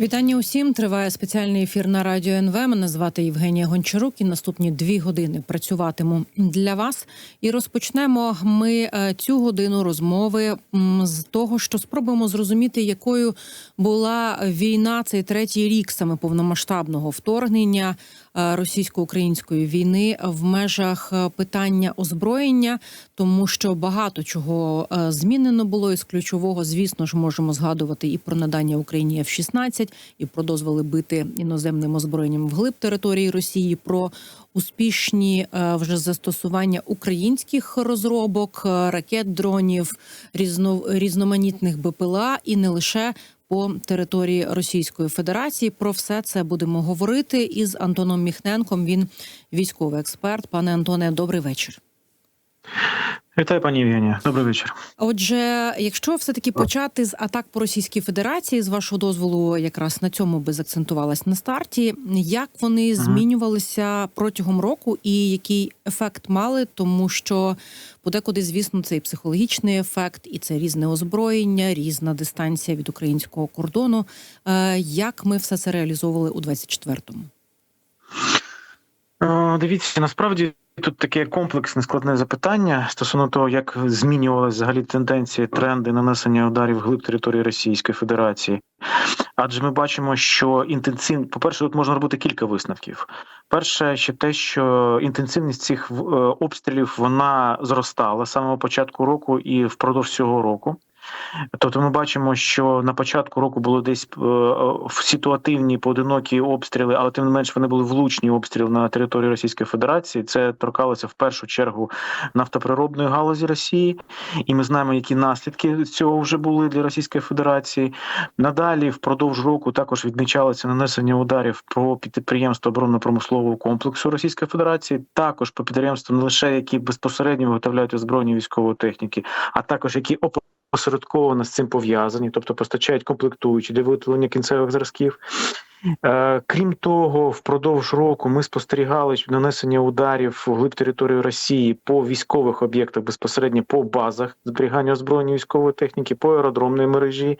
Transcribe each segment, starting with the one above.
Вітання усім. Триває спеціальний ефір на радіо НВ. Мене звати Євгенія Гончарук. І наступні дві години працюватиму для вас. І розпочнемо ми е, цю годину розмови з того, що спробуємо зрозуміти, якою була війна цей третій рік саме повномасштабного вторгнення е, російсько-української війни в межах е, питання озброєння, тому що багато чого змінено було із ключового, звісно ж, можемо згадувати і про надання Україні F-16, і про дозволи бити іноземним озброєнням вглиб території Росії. про Успішні е, вже застосування українських розробок, е, ракет, дронів, різно, різноманітних БПЛА і не лише по території Російської Федерації. Про все це будемо говорити із Антоном Міхненком. Він військовий експерт. Пане Антоне, добрий вечір. Вітаю, пані Євгенія. Добрий вечір. Отже, якщо все таки почати з атак по Російській Федерації, з вашого дозволу, якраз на цьому би закцентувалась на старті. Як вони змінювалися протягом року, і який ефект мали, тому що подекуди, звісно, це і психологічний ефект, і це різне озброєння, різна дистанція від українського кордону. Е, Як ми все це реалізовували у 24-му? Е, Дивіться, насправді тут таке комплексне складне запитання стосовно того, як змінювалися взагалі тенденції, тренди нанесення ударів глиб території Російської Федерації. Адже ми бачимо, що інтенсив, по-перше, тут можна робити кілька висновків. Перше, ще те, що інтенсивність цих е, обстрілів вона зростала з самого початку року і впродовж цього року. Тобто ми бачимо, що на початку року було десь е, е, ситуативні поодинокі обстріли, але тим не менш вони були влучні обстріли на території Російської Федерації. Це торкалося в першу чергу нафтоприробної галузі Росії, і ми знаємо, які наслідки цього вже були для Російської Федерації. Надалі впродовж року також відмічалося нанесення ударів по підприємству оборонно-промислового комплексу Російської Федерації, також по підприємствам, не лише які безпосередньо виготовляють озброєння військової техніки, а також які опосередковано з цим пов'язані, тобто постачають комплектуючі для виготовлення кінцевих зразків. Е, Крім того, впродовж року ми спостерігали нанесення ударів в глиб території Росії по військових об'єктах, безпосередньо по базах зберігання озброєння військової техніки, по аеродромної мережі.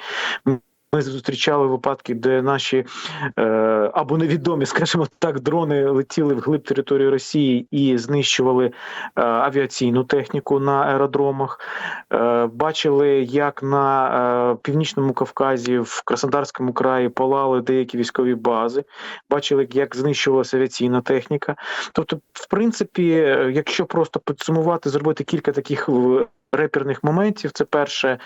Ми зустрічали випадки, де наші е, або невідомі, скажімо так, дрони летіли в глиб території Росії і знищували е, авіаційну техніку на аеродромах. Е, бачили, як на північному Кавказі, в Краснодарському краї палали деякі військові бази. Бачили, як знищувалася авіаційна техніка. Тобто, в принципі, якщо просто підсумувати, зробити кілька таких реперних моментів, це перше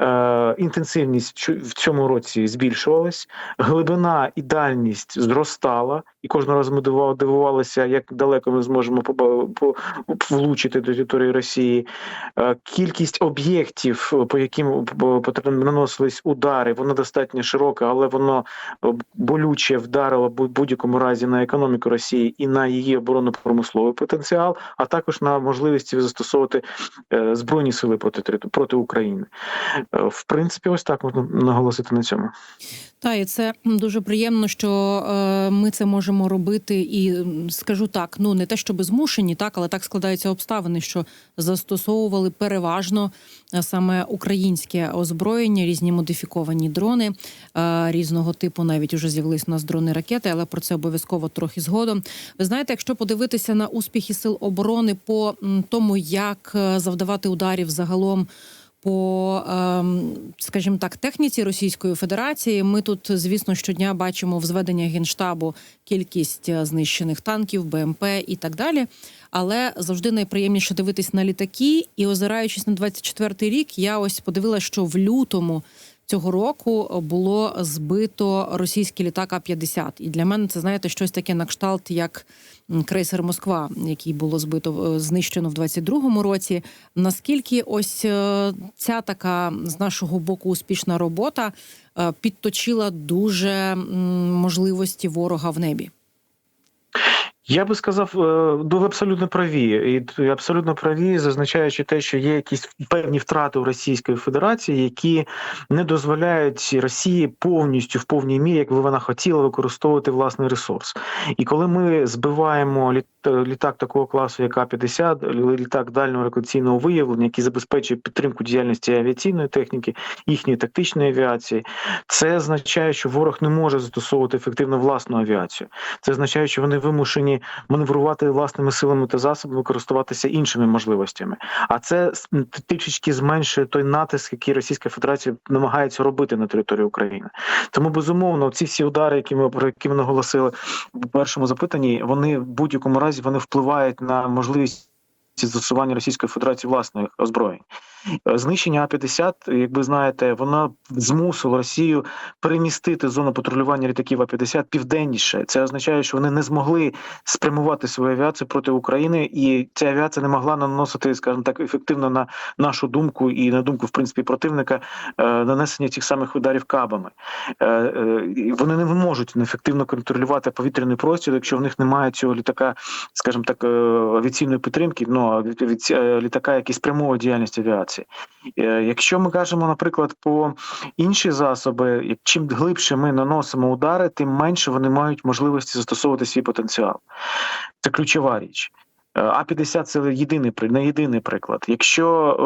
е, інтенсивність в цьому році збільшувалась, глибина і дальність зростала, і кожного разу ми дивувалися, як далеко ми зможемо влучити до території Росії. Е, Кількість об'єктів, по яким е, наносились удари, воно достатньо широке, але воно е, болюче вдарило в будь-якому разі на економіку Росії і на її оборонно-промисловий потенціал, а також на можливості застосовувати е, збройні сили проти проти України. Е, В принципі, ось так можна наголосити на цьому. Та і це дуже приємно, що е, ми це можемо робити, і скажу так: ну не те, щоб змушені, так, але так складаються обставини, що застосовували переважно е, саме українське озброєння, різні модифіковані дрони різного типу. Навіть уже з'явились у нас дрони ракети, але про це обов'язково трохи згодом. Ви знаєте, якщо подивитися на успіхи сил оборони по тому, як завдавати ударів загалом по, ем, скажімо так, техніці Російської Федерації. Ми тут, звісно, щодня бачимо в зведення генштабу кількість е, знищених танків, БМП і так далі. Але завжди найприємніше дивитись на літаки. І озираючись на 24-й рік, я ось подивилася, що в лютому. Цього року було збито російський літак А-50. І для мене це знаєте щось таке на кшталт, як крейсер Москва, який було збито е, знищено в 22-му році. Наскільки ось е, ця така з нашого боку успішна робота е, підточила дуже можливості ворога в небі? Я би сказав, е, ви абсолютно праві, і абсолютно праві, зазначаючи те, що є якісь певні втрати у Російської Федерації, які не дозволяють Росії повністю в повній мірі, як би вона хотіла, використовувати власний ресурс. І коли ми збиваємо літ- літак такого класу, як А-50, літак дальнього реконційного виявлення, який забезпечує підтримку діяльності авіаційної техніки, їхньої тактичної авіації, це означає, що ворог не може застосовувати ефективно власну авіацію. Це означає, що вони вимушені маневрувати власними силами та засобами, користуватися іншими можливостями. А це трішечки зменшує той натиск, який Російська Федерація намагається робити на території України. Тому безумовно, ці всі удари, які ми про які ми наголосили в першому запитанні, вони в будь-якому разі вони впливають на можливість. Застосування Російської Федерації власних озброєнь Е, знищення А-50, як ви знаєте, воно змусило Росію перемістити зону патрулювання літаків А-50 південніше. Це означає, що вони не змогли спрямувати свою авіацію проти України, і ця авіація не могла наносити, скажімо так, ефективно на нашу думку і на думку в принципі противника е, нанесення цих самих ударів кабами. Е, Вони не можуть ефективно контролювати повітряний простір, якщо в них немає цього літака, скажімо так, авіаційної підтримки, ну аві- авіаці- е, літака, який спрямовує діяльність авіації. Е, Якщо ми кажемо, наприклад, по інші засоби, чим глибше ми наносимо удари, тим менше вони мають можливості застосовувати свій потенціал. Це ключова річ. Е, А-50 це єдиний не єдиний приклад. Якщо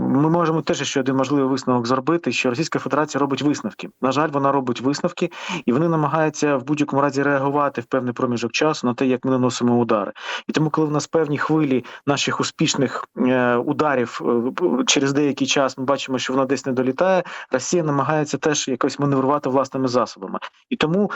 ми можемо теж ще один можливий висновок зробити, що Російська Федерація робить висновки. На жаль, вона робить висновки, і вони намагаються в будь-якому разі реагувати в певний проміжок часу на те, як ми наносимо удари. І тому, коли в нас певні хвилі наших успішних е, ударів е, через деякий час ми бачимо, що воно десь не долітає, Росія намагається теж якось маневрувати власними засобами. І тому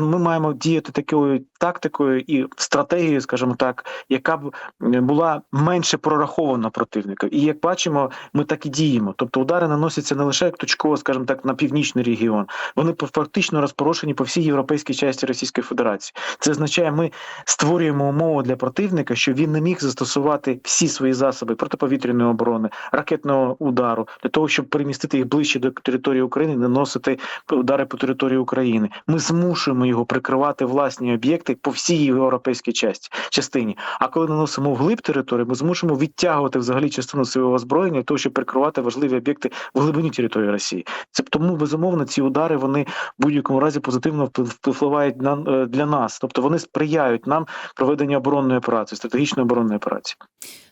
ми маємо діяти такою тактикою і стратегією, скажімо так, яка б е, була менше прорахована противника. І як бачимо, ми так і діємо. Тобто удари наносяться не лише як точково, скажімо так, на північний регіон. Вони фактично розпорошені по всій європейській часті Російської Федерації. Це означає, ми створюємо умови для противника, що він не міг застосувати всі свої засоби протиповітряної оборони, ракетного удару для того, щоб перемістити їх ближче до території України, наносити удари по території України. Ми змушуємо його прикривати власні об'єкти по всій європейській часті частині. А коли наносимо вглиб території, ми змушуємо відтягувати взагалі частину свого озброєння того, щоб прикривати важливі об'єкти в глибині території Росії. Це тому безумовно ці удари вони в будь-якому разі позитивно вплив- впливають на е, для нас, тобто вони сприяють нам проведенню оборонної операції, стратегічної оборонної операції.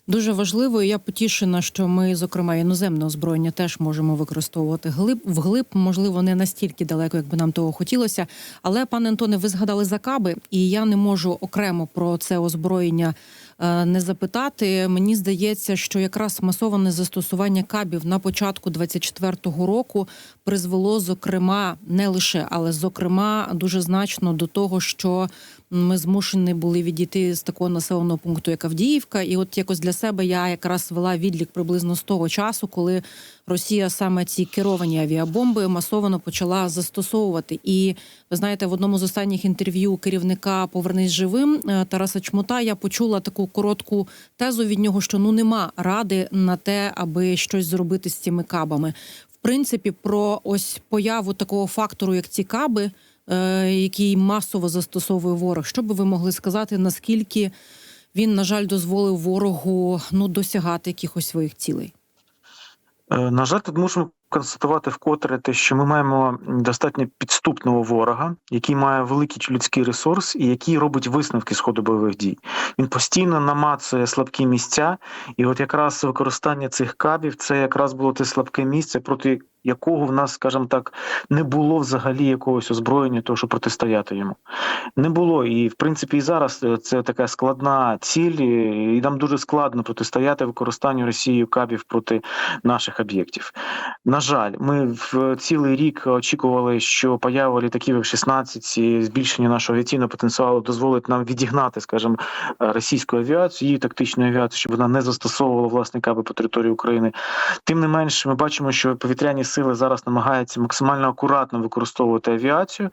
Дуже важливо, я потішена, що ми, зокрема, іноземне озброєння теж можемо використовувати глиб вглиб, можливо, не настільки далеко, як би нам того хотілося. Але, пане Антоне, ви згадали за каби, і я не можу окремо про це озброєння е, не запитати. Мені здається, що якраз масоване застосування кабів на початку 24-го року призвело, зокрема, не лише, але зокрема, дуже значно до того, що ми змушені були відійти з такого населеного пункту, як Авдіївка. І от якось для себе я якраз вела відлік приблизно з того часу, коли Росія саме ці керовані авіабомби масово почала застосовувати. І ви знаєте, в одному з останніх інтерв'ю керівника Повернись живим е, Тараса Чмута я почула таку коротку тезу від нього, що ну нема ради на те, аби щось зробити з цими кабами. В принципі, про ось появу такого фактору, як ці каби, який масово застосовує ворог. Що би ви могли сказати, наскільки він, на жаль, дозволив ворогу ну досягати якихось своїх цілей? Е, На жаль, тут мусимо констатувати вкотре те, що ми маємо достатньо підступного ворога, який має великий людський ресурс і який робить висновки з ходу бойових дій. Він постійно намацує слабкі місця, і от якраз використання цих кабів це якраз було те слабке місце, проти якого в нас, скажімо так, не було взагалі якогось озброєння, того, щоб протистояти йому. Не було. І в принципі, і зараз е, це така складна ціль, і нам дуже складно протистояти використанню Росією кабів проти наших об'єктів. На жаль, ми в цілий рік очікували, що поява літаків F-16 і збільшення нашого авіаційного потенціалу дозволить нам відігнати, скажімо, російську авіацію, її тактичну авіацію, щоб вона не застосовувала власне каби по території України. Тим не менш, ми бачимо, що повітряні сили зараз намагаються максимально акуратно використовувати авіацію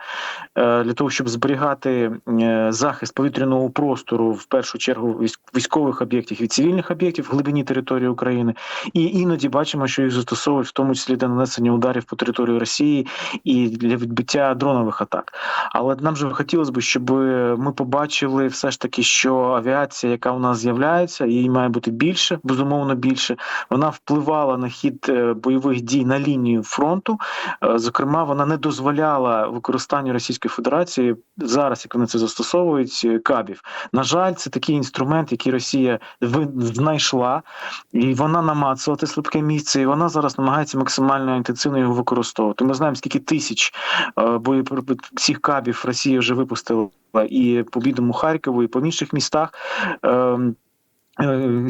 е, для того, щоб зберігати е, захист повітряного простору в першу чергу військ- військових об'єктів і цивільних об'єктів в глибині території України, і іноді бачимо, що їх застосовують в тому числі для нанесення ударів по території Росії і для відбиття дронових атак. Але нам же хотілося б, щоб ми побачили все ж таки, що авіація, яка у нас з'являється, її має бути більше, безумовно більше. Вона впливала на хід е, бойових дій на лінію фронту. Е, Зокрема, вона не дозволяла використанню Російської Федерації зараз, як вони це застосовують, е, кабів. На жаль, це такий інструмент, який Росія знайшла, і вона намацала те слабке місце, і вона зараз намагається максимально інтенсивно його використовувати. Ми знаємо, скільки тисяч е, боєпри- цих кабів Росія вже випустила і по бідному Харкову, і по інших містах. ем,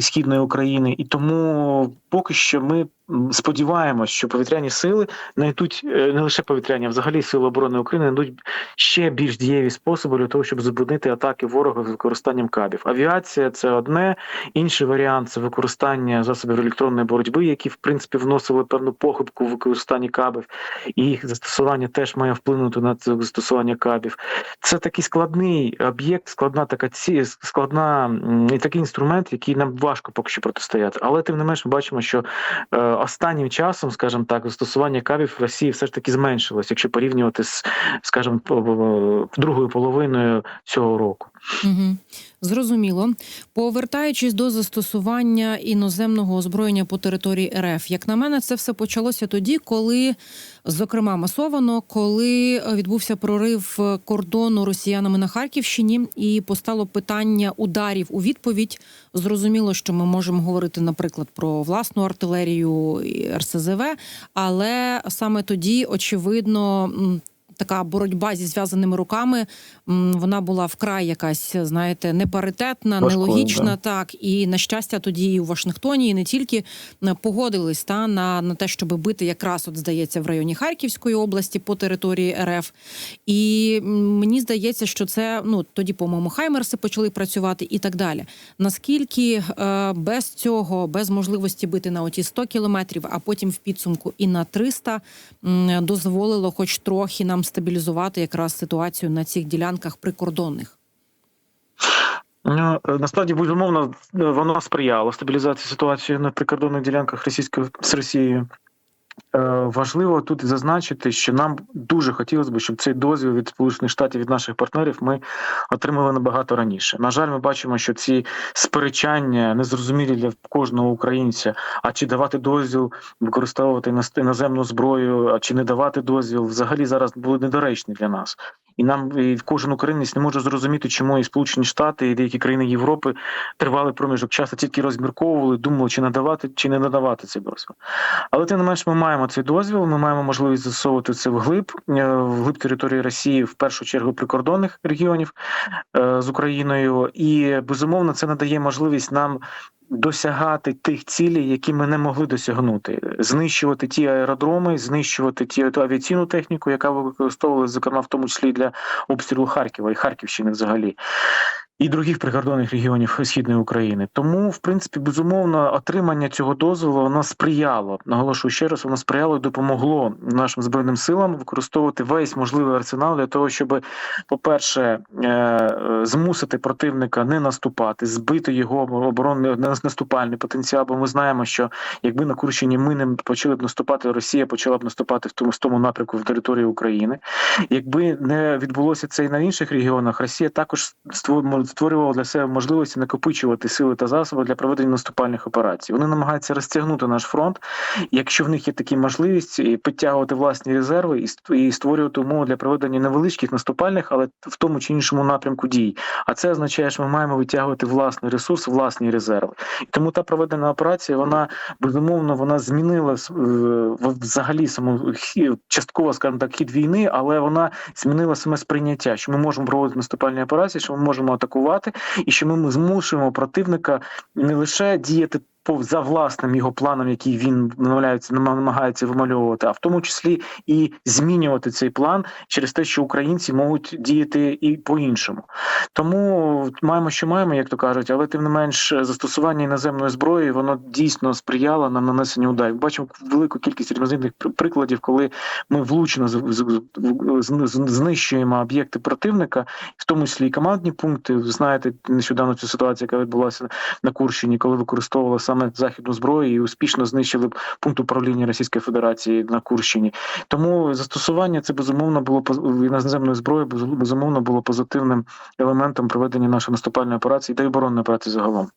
Східної України, і тому поки що ми м, сподіваємось, що повітряні сили знайдуть е, не лише повітряні, а взагалі сили оборони України знайдуть ще більш дієві способи для того, щоб зупинити атаки ворога з використанням кабів. Авіація це одне, інший варіант це використання засобів електронної боротьби, які в принципі вносили певну похибку в використанні кабів, і їх застосування теж має вплинути на це застосування кабів. Це такий складний об'єкт, складна така ці складна такий інструмент, який нам важко поки що протистояти. Але тим не менш, ми бачимо, що е, останнім часом, скажімо так, застосування кабів в Росії все ж таки зменшилось, якщо порівнювати з, скажімо, другою половиною цього року. Угу. Зрозуміло. Повертаючись до застосування іноземного озброєння по території РФ, як на мене, це все почалося тоді, коли, зокрема, масовано, коли відбувся прорив кордону росіянами на Харківщині, і постало питання ударів у відповідь. Зрозуміло, що ми можемо говорити, наприклад, про власну артилерію і РСЗВ, але саме тоді, очевидно. Така боротьба зі зв'язаними руками вона була вкрай якась, знаєте, непаритетна, Важкою, нелогічна. Так і на щастя, тоді і у Вашингтоні, і не тільки е, погодились та на, на те, щоб бити якраз от здається в районі Харківської області по території РФ. І мені здається, що це ну тоді, по-моєму, Хаймерси почали працювати і так далі. Наскільки е, без цього, без можливості бити на оті 100 кілометрів, а потім в підсумку і на 300, м, дозволило, хоч трохи нам стабілізувати якраз ситуацію на цих ділянках прикордонних. Ну, е, насправді безумовно е, воно сприяло стабілізації ситуації на прикордонних ділянках російської з Росією. Е, Важливо тут зазначити, що нам дуже хотілося б, щоб цей дозвіл від Сполучених Штатів від наших партнерів ми отримали набагато раніше. На жаль, ми бачимо, що ці сперечання незрозумілі для кожного українця. А чи давати дозвіл використовувати іноземну зброю, а чи не давати дозвіл, взагалі зараз були недоречні для нас. І нам і кожен українець не може зрозуміти, чому і Сполучені Штати, і деякі країни Європи тривалий проміжок часу тільки розмірковували, думали, чи надавати, чи не надавати цей дозвіл. Але тим не менш, ми маємо цей дозвіл. Ми маємо можливість застосовувати це вглиб, е, вглиб території Росії, в першу чергу прикордонних регіонів е, з Україною. І безумовно, це надає можливість нам. Досягати тих цілей, які ми не могли досягнути, знищувати ті аеродроми, знищувати ті ту авіаційну техніку, яка використовувалася, зокрема, в тому числі для обстрілу Харкова і Харківщини, взагалі. І других прикордонних регіонів східної України, тому в принципі безумовно отримання цього дозволу воно сприяло. Наголошую ще раз, воно сприяло і допомогло нашим збройним силам використовувати весь можливий арсенал для того, щоб, по-перше, е, змусити противника не наступати, збити його оборонний наступальний потенціал. Бо ми знаємо, що якби на Курщині ми не почали б наступати, Росія почала б наступати в тому з тому напрямку в території України. Якби не відбулося це і на інших регіонах, Росія також створ- створювала для себе можливості накопичувати сили та засоби для проведення наступальних операцій. Вони намагаються розтягнути наш фронт, якщо в них є такі можливості, і підтягувати власні резерви і ст- створювати умови для проведення невеличких наступальних, але в тому чи іншому напрямку дій. А це означає, що ми маємо витягувати власний ресурс, власні резерви. Тому та проведена операція, вона безумовно вона змінила взагалі саму частково, скажімо так, хід війни, але вона змінила саме сприйняття, що ми можемо проводити наступальні операції, що ми можемо атакувати, і що ми змушуємо противника не лише діяти за власним його планом, який він намагається намагається вимальовувати, а в тому числі і змінювати цей план через те, що українці можуть діяти і по-іншому. Тому маємо, що маємо, як то кажуть, але тим не менш застосування іноземної зброї воно дійсно сприяло нам нанесенню ударів. Бачимо велику кількість різноманітних прикладів, коли ми влучно знищуємо об'єкти противника, в тому числі і командні пункти. Ви знаєте, нещодавно цю ситуацію, яка відбулася на Курщині, коли використовувала саме саме західну зброю і успішно знищили пункт управління Російської Федерації на Курщині. Тому застосування це безумовно було іноземної зброї, без- безумовно було позитивним елементом проведення нашої наступальної операції та й оборонної операції загалом.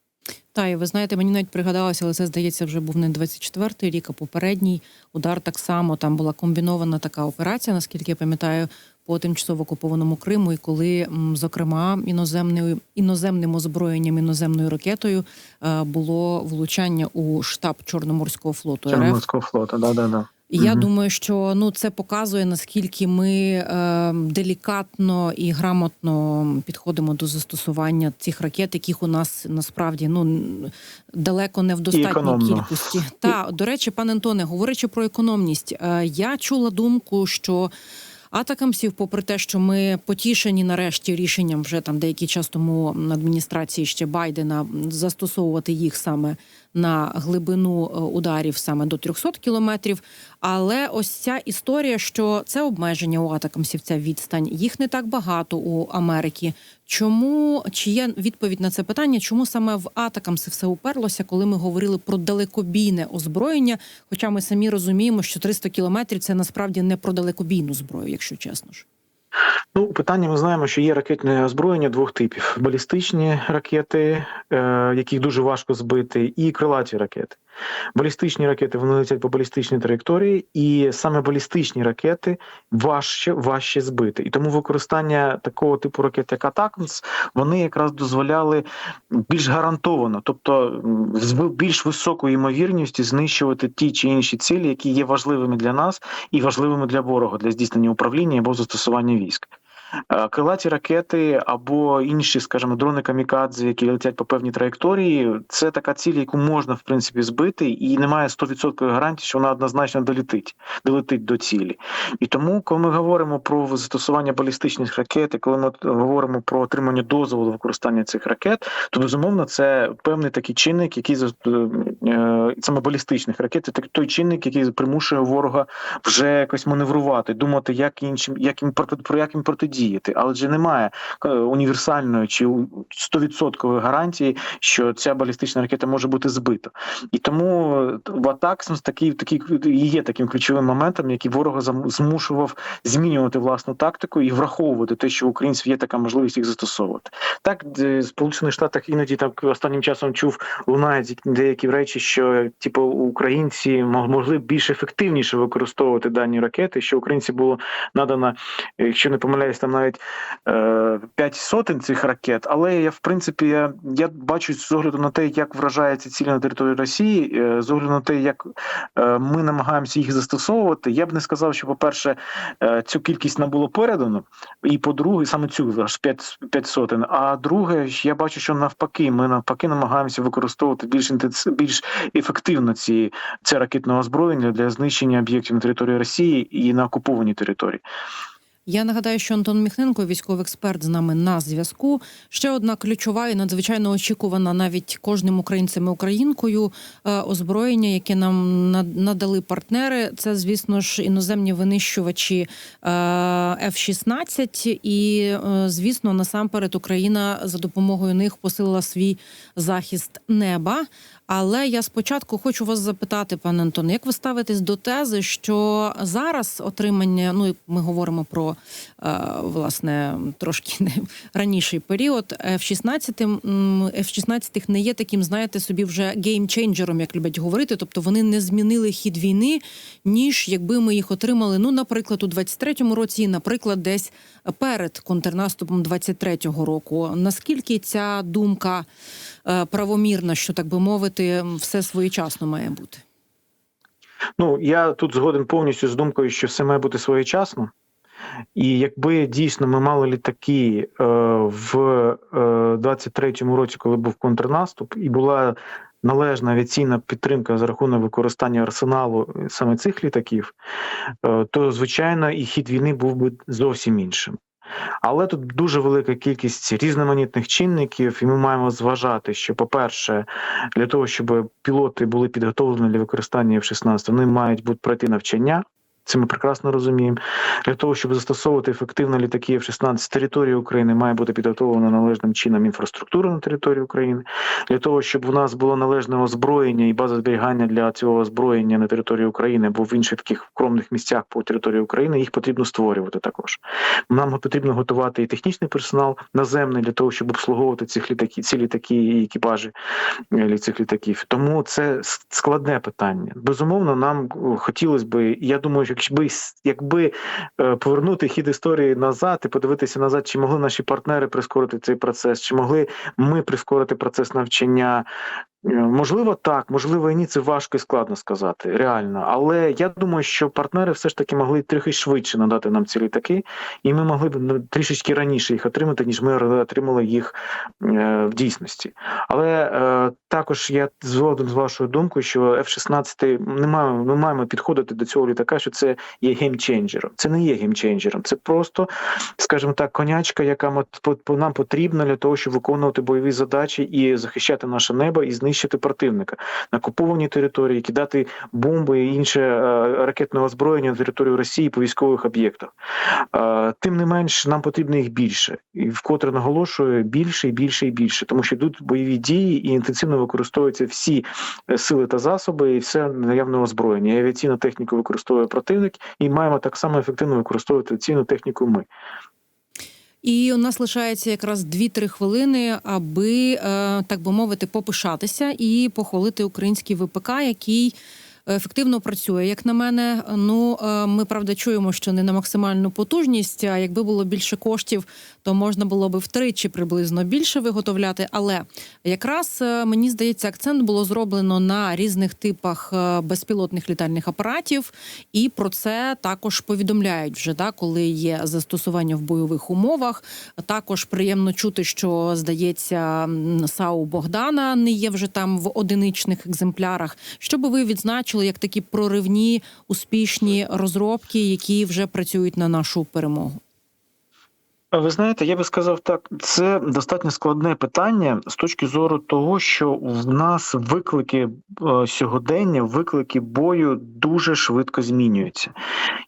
Та і ви знаєте, мені навіть пригадалося, але це здається вже був не 24-й рік, а попередній удар так само. Там була комбінована така операція, наскільки я пам'ятаю, по тимчасово окупованому Криму. І коли, зокрема, іноземною іноземним озброєнням, іноземною ракетою е, було влучання у штаб Чорноморського флоту РФ. Флоту, да, да, да. Я Мгм. думаю, що ну це показує наскільки ми е, делікатно і грамотно підходимо до застосування цих ракет, яких у нас насправді ну далеко не в достатній кількості. Та до речі, пане Антоне, говорячи про економність, е, я чула думку, що. Атакамсів, попри те, що ми потішені нарешті рішенням вже там деякий час тому адміністрації ще Байдена застосовувати їх саме на глибину е, ударів саме до 300 кілометрів. Але ось ця історія, що це обмеження у атакамсів, ця відстань, їх не так багато у Америки. Чому чи є відповідь на це питання? Чому саме в атакамси все уперлося, коли ми говорили про далекобійне озброєння? Хоча ми самі розуміємо, що 300 кілометрів це насправді не про далекобійну зброю, якщо чесно ж. Ну, питання ми знаємо, що є ракетне озброєння двох типів: балістичні ракети, е, яких дуже важко збити, і крилаті ракети. Балістичні ракети вони летять по балістичній траєкторії, і саме балістичні ракети важче важче збити. І тому використання такого типу ракет, як Атакмс, вони якраз дозволяли більш гарантовано, тобто з більш високою ймовірністю знищувати ті чи інші цілі, які є важливими для нас і важливими для ворога для здійснення управління або застосування військ. Е, Крилаті ракети або інші, скажімо, дрони камікадзе, які летять по певній траєкторії, це така ціль, яку можна в принципі збити, і немає 100% гарантії, що вона однозначно долетить, долетить до цілі. І тому, коли ми говоримо про застосування балістичних ракет, коли ми говоримо про отримання дозволу використання цих ракет, то безумовно це певний такий чинник, який е, саме балістичних ракет, це той чинник, який примушує ворога вже якось маневрувати, думати, як іншим, як їм про як їм протидіяти. Але ж немає е, універсальної чи 100% гарантії, що ця балістична ракета може бути збита. І тому е, в Атаксмс такий, такий є таким ключовим моментом, який ворога змушував змінювати власну тактику і враховувати те, що у українців є така можливість їх застосовувати. Так, в Сполучених Штатах іноді так останнім часом чув лунають деякі речі, що типу українці могли більш ефективніше використовувати дані ракети, що українці було надано, якщо не помиляюсь, там навіть е, п'ять сотень цих ракет. Але я в принципі я, я бачу з огляду на те, як вражаються цілі на території Росії, е, з огляду на те, як е, ми намагаємося їх застосовувати. Я б не сказав, що, по-перше, е, цю кількість нам було передано, і по-друге, саме цю аж 5, 5 сотень. А друге, я бачу, що навпаки, ми навпаки намагаємося використовувати більш інтенс... більш ефективно ці це ракетне озброєння для знищення об'єктів на території Росії і на окупованій території. Я нагадаю, що Антон Міхненко, військовий експерт, з нами на зв'язку. Ще одна ключова і надзвичайно очікувана навіть кожним українцем і українкою е, озброєння, яке нам на- надали партнери. Це, звісно ж, іноземні винищувачі е, F-16. І, е, звісно, насамперед Україна за допомогою них посилила свій захист неба. Але я спочатку хочу вас запитати, пане Антоне, як ви ставитесь до тези, що зараз отримання, ну і ми говоримо про е, власне трошки не раніший період, F-16, м, F-16 не є таким, знаєте, собі вже геймченджером, як люблять говорити. Тобто вони не змінили хід війни, ніж якби ми їх отримали, ну, наприклад, у 23-му році, наприклад, десь перед контрнаступом 23-го року. Наскільки ця думка е, правомірна, що так би мовити, все своєчасно має бути? Ну я тут згоден повністю з думкою, що все має бути своєчасно. І якби дійсно ми мали літаки е, в е, 23-му році, коли був контрнаступ, і була належна авіаційна підтримка за рахунок використання арсеналу е, саме цих літаків, е, то звичайно і хід війни був би зовсім іншим. Але тут дуже велика кількість різноманітних чинників, і ми маємо зважати, що, по-перше, для того, щоб пілоти були підготовлені для використання F-16, вони мають бути пройти навчання. Це ми прекрасно розуміємо. Для того, щоб застосовувати ефективно літаки F-16 з території України, має бути підготовлена належним чином інфраструктура на території України. Для того, щоб у нас було належне озброєння і база зберігання для цього озброєння на території України, або в інших таких вкромних місцях по території України, їх потрібно створювати також. Нам потрібно готувати і технічний персонал наземний для того, щоб обслуговувати цих літаки, ці літаки і екіпажі е, цих літаків. Тому це складне питання. Безумовно, нам е, хотілося би. Я думаю, що якби якби е, повернути хід історії назад і подивитися назад, чи могли наші партнери прискорити цей процес, чи могли ми прискорити процес навчання. Е, Можливо, так, можливо, і ні, це важко і складно сказати, реально. Але я думаю, що партнери все ж таки могли трохи швидше надати нам ці літаки, і ми могли б ну, трішечки раніше їх отримати, ніж ми отримали їх е, в дійсності. Але е, також я згоден з вашою думкою, що F-16 не маємо, ми маємо підходити до цього літака, що це є геймченджером. Це не є геймченджером, це просто, скажімо так, конячка, яка нам потрібна для того, щоб виконувати бойові задачі і захищати наше небо і знищити противника на окупованій території, кидати бомби і інше е, ракетне озброєння на територію Росії по військових об'єктах. Е, Тим не менш, нам потрібно їх більше, і вкотре наголошую більше і більше і більше, тому що йдуть бойові дії і інтенсивно використовуються всі е, сили та засоби, і все наявне озброєння. І авіаційну техніку використовує противник, і маємо так само ефективно використовувати авіаційну техніку. Ми І у нас лишається якраз 2-3 хвилини, аби е, так би мовити, попишатися і похвалити український ВПК, який ефективно працює. Як на мене, ну е, ми правда чуємо, що не на максимальну потужність. А якби було більше коштів, то можна було би втричі приблизно більше виготовляти. Але якраз е, мені здається, акцент було зроблено на різних типах е, безпілотних літальних апаратів, і про це також повідомляють вже да, коли є застосування в бойових умовах. Також приємно чути, що здається, САУ Богдана не є вже там в одиничних екземплярах. Що би ви відзначили як такі проривні успішні розробки, які вже працюють на нашу перемогу? Ви знаєте, я би сказав так, це достатньо складне питання з точки зору того, що в нас виклики е, сьогодення, виклики бою дуже швидко змінюються.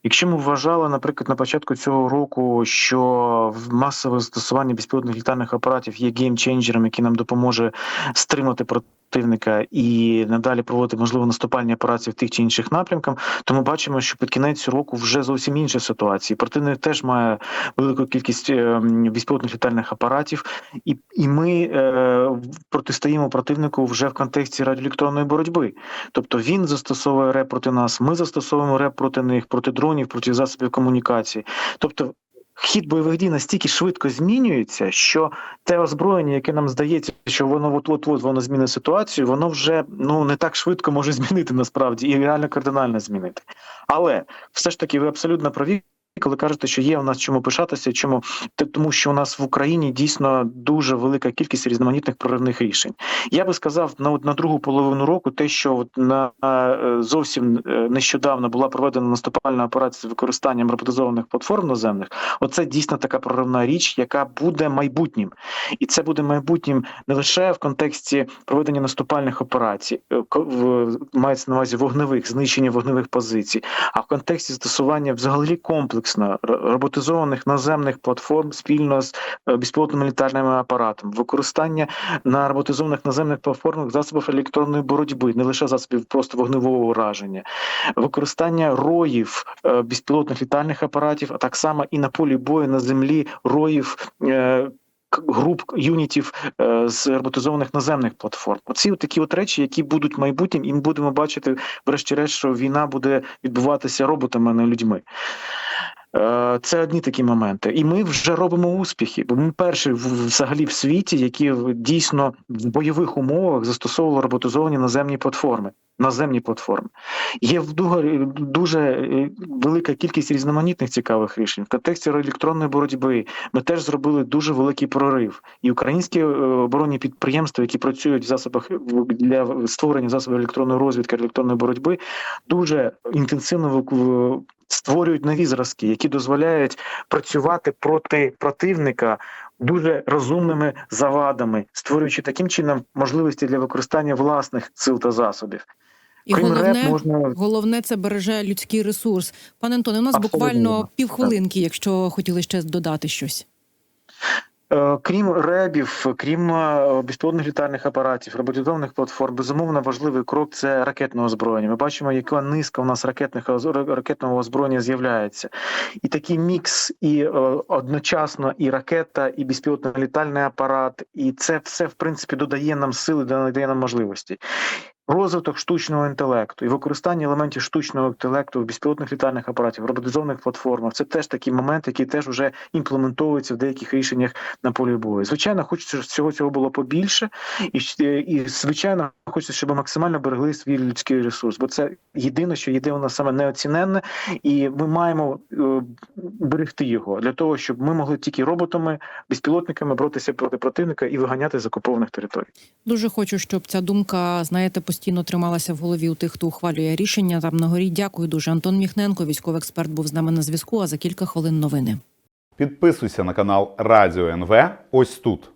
Якщо ми вважали, наприклад, на початку цього року, що масове застосування безпілотних літальних апаратів є геймченджером, який нам допоможе стримати противника і надалі проводити можливо наступальні операції в тих чи інших напрямках, то ми бачимо, що під кінець року вже зовсім інша ситуація. Противник теж має велику кількість е, безпілотних літальних апаратів, і, і ми е, протистоїмо противнику вже в контексті радіоелектронної боротьби. Тобто він застосовує РЕП проти нас, ми застосовуємо РЕП проти них, проти дронів, проти засобів комунікації. Тобто. Хід бойових дій настільки швидко змінюється, що те озброєння, яке нам здається, що воно от от от воно змінить ситуацію, воно вже ну не так швидко може змінити насправді і реально кардинально змінити. Але все ж таки, ви абсолютно праві. Коли кажете, що є у нас чому пишатися, чому тому, що у нас в Україні дійсно дуже велика кількість різноманітних проривних рішень. Я би сказав на на другу половину року, те, що от на е, зовсім е, нещодавно була проведена наступальна операція з використанням роботизованих платформ наземних. Оце дійсно така проривна річ, яка буде майбутнім, і це буде майбутнім не лише в контексті проведення наступальних операцій, е, мається на увазі вогневих знищення вогневих позицій, а в контексті застосування взагалі комплексно роботизованих наземних платформ спільно з е, безпілотними літальними апаратами, використання на роботизованих наземних платформах засобів електронної боротьби, не лише засобів просто вогневого ураження, використання роїв е, безпілотних літальних апаратів, а так само і на полі бою на землі роїв. Груп юнітів е, з роботизованих наземних платформ. Оці такі от речі, які будуть майбутнім, і ми будемо бачити, врешті-решт, що війна буде відбуватися роботами, а не людьми. Е, Це одні такі моменти, і ми вже робимо успіхи. Бо ми перші взагалі в світі, які дійсно в бойових умовах застосовували роботизовані наземні платформи. Наземні платформи є в дуже, е, велика кількість різноманітних цікавих рішень. В контексті електронної боротьби ми теж зробили дуже великий прорив. І українські е, оборонні підприємства, які працюють в засобах для створення засобів електронної розвідки, електронної боротьби, дуже інтенсивно створюють нові зразки, які дозволяють працювати проти противника дуже розумними завадами, створюючи таким чином можливості для використання власних сил та засобів. І Крім головне, РЕП можна головне це береже людський ресурс. Пане Антоне, у нас Абсолютно буквально півхвилинки, якщо хотіли ще додати щось. Е, Крім ребів, крім е, безпілотних літальних апаратів, роботизованих платформ, безумовно важливий крок це ракетне озброєння. Ми бачимо, яка низка у нас ракетних ракетного озброєння з'являється, і такий мікс, і е, одночасно і ракета, і безпілотний літальний апарат, і це все в принципі додає нам сили, додає нам можливості. Розвиток штучного інтелекту і використання елементів штучного інтелекту в безпілотних літальних апаратів, роботизованих платформах це теж такий момент, який теж вже імплементовується в деяких рішеннях на полі бою. Звичайно, хочеться, щоб всього цього було побільше, і, і звичайно, хочеться, щоб максимально берегли свій людський ресурс, бо це єдине, що єдине у нас саме неоціненне, і ми маємо е, берегти його для того, щоб ми могли тільки роботами, безпілотниками боротися проти противника і виганяти з окупованих територій. Дуже хочу, щоб ця думка, знаєте, постійно трималася в голові у тих, хто ухвалює рішення. Там на горі. Дякую дуже. Антон Міхненко, військовий експерт, був з нами на зв'язку. А за кілька хвилин новини. Підписуйся на канал Радіо НВ ось тут.